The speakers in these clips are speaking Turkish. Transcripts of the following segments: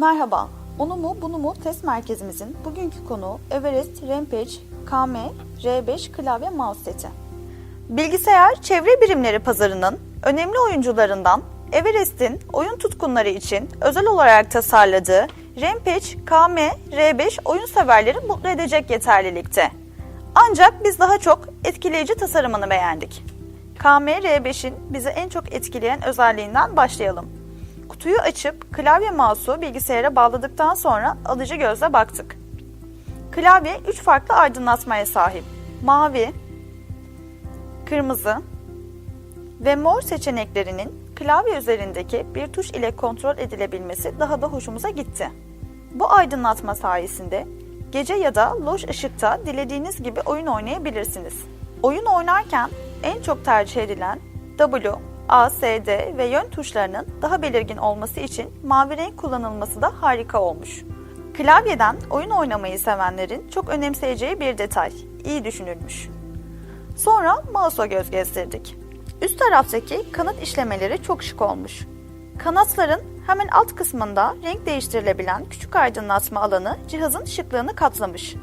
Merhaba, Onu mu bunu mu test merkezimizin bugünkü konuğu Everest Rampage KM R5 klavye mouse seti. Bilgisayar çevre birimleri pazarının önemli oyuncularından Everest'in oyun tutkunları için özel olarak tasarladığı Rampage KM R5 oyun severleri mutlu edecek yeterlilikte. Ancak biz daha çok etkileyici tasarımını beğendik. KM R5'in bizi en çok etkileyen özelliğinden başlayalım. Kutuyu açıp klavye mouse'u bilgisayara bağladıktan sonra alıcı gözle baktık. Klavye 3 farklı aydınlatmaya sahip. Mavi, kırmızı ve mor seçeneklerinin klavye üzerindeki bir tuş ile kontrol edilebilmesi daha da hoşumuza gitti. Bu aydınlatma sayesinde gece ya da loş ışıkta dilediğiniz gibi oyun oynayabilirsiniz. Oyun oynarken en çok tercih edilen W, A, S, D ve yön tuşlarının daha belirgin olması için mavi renk kullanılması da harika olmuş. Klavyeden oyun oynamayı sevenlerin çok önemseyeceği bir detay. İyi düşünülmüş. Sonra mouse'a göz gezdirdik. Üst taraftaki kanat işlemeleri çok şık olmuş. Kanatların hemen alt kısmında renk değiştirilebilen küçük aydınlatma alanı cihazın şıklığını katlamış.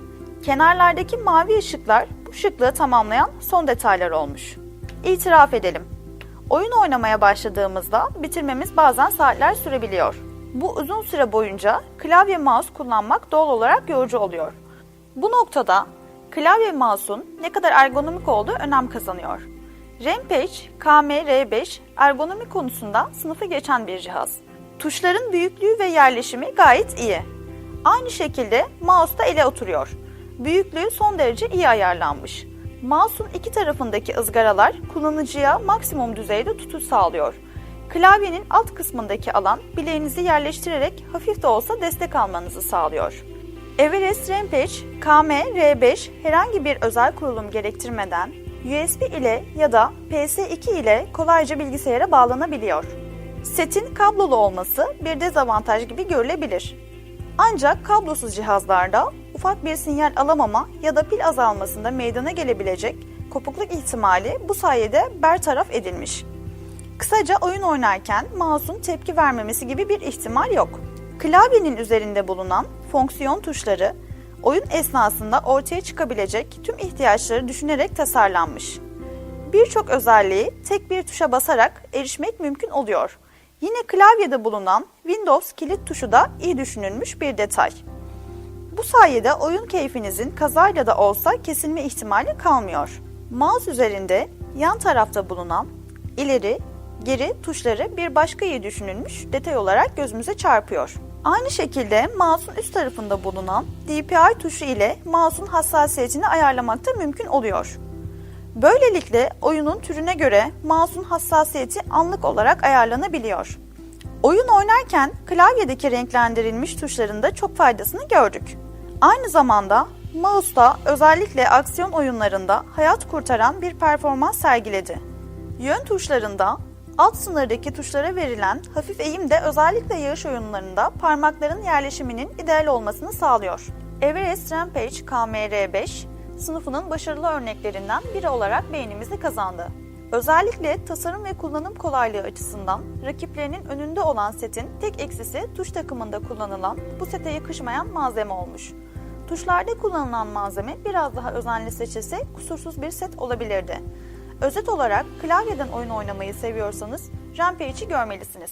Kenarlardaki mavi ışıklar bu şıklığı tamamlayan son detaylar olmuş. İtiraf edelim. Oyun oynamaya başladığımızda bitirmemiz bazen saatler sürebiliyor. Bu uzun süre boyunca klavye mouse kullanmak doğal olarak yorucu oluyor. Bu noktada klavye mouse'un ne kadar ergonomik olduğu önem kazanıyor. Rampage KM-R5 ergonomi konusunda sınıfı geçen bir cihaz. Tuşların büyüklüğü ve yerleşimi gayet iyi. Aynı şekilde mouse da ele oturuyor. Büyüklüğü son derece iyi ayarlanmış. Mouse'un iki tarafındaki ızgaralar kullanıcıya maksimum düzeyde tutuş sağlıyor. Klavyenin alt kısmındaki alan bileğinizi yerleştirerek hafif de olsa destek almanızı sağlıyor. Everest Rampage KM-R5 herhangi bir özel kurulum gerektirmeden USB ile ya da PS2 ile kolayca bilgisayara bağlanabiliyor. Setin kablolu olması bir dezavantaj gibi görülebilir. Ancak kablosuz cihazlarda ufak bir sinyal alamama ya da pil azalmasında meydana gelebilecek kopukluk ihtimali bu sayede bertaraf edilmiş. Kısaca oyun oynarken mouse'un tepki vermemesi gibi bir ihtimal yok. Klavyenin üzerinde bulunan fonksiyon tuşları oyun esnasında ortaya çıkabilecek tüm ihtiyaçları düşünerek tasarlanmış. Birçok özelliği tek bir tuşa basarak erişmek mümkün oluyor. Yine klavyede bulunan Windows kilit tuşu da iyi düşünülmüş bir detay. Bu sayede oyun keyfinizin kazayla da olsa kesilme ihtimali kalmıyor. Mouse üzerinde yan tarafta bulunan ileri, geri tuşları bir başka iyi düşünülmüş detay olarak gözümüze çarpıyor. Aynı şekilde mouse'un üst tarafında bulunan DPI tuşu ile mouse'un hassasiyetini ayarlamak da mümkün oluyor. Böylelikle oyunun türüne göre mouse'un hassasiyeti anlık olarak ayarlanabiliyor. Oyun oynarken klavyedeki renklendirilmiş tuşların da çok faydasını gördük. Aynı zamanda mouse'da özellikle aksiyon oyunlarında hayat kurtaran bir performans sergiledi. Yön tuşlarında alt sınırdaki tuşlara verilen hafif eğim de özellikle yarış oyunlarında parmakların yerleşiminin ideal olmasını sağlıyor. Everest Rampage KMR5 sınıfının başarılı örneklerinden biri olarak beğenimizi kazandı. Özellikle tasarım ve kullanım kolaylığı açısından rakiplerinin önünde olan setin tek eksisi tuş takımında kullanılan bu sete yakışmayan malzeme olmuş. Tuşlarda kullanılan malzeme biraz daha özenli seçilse kusursuz bir set olabilirdi. Özet olarak klavyeden oyun oynamayı seviyorsanız Rampage'i görmelisiniz.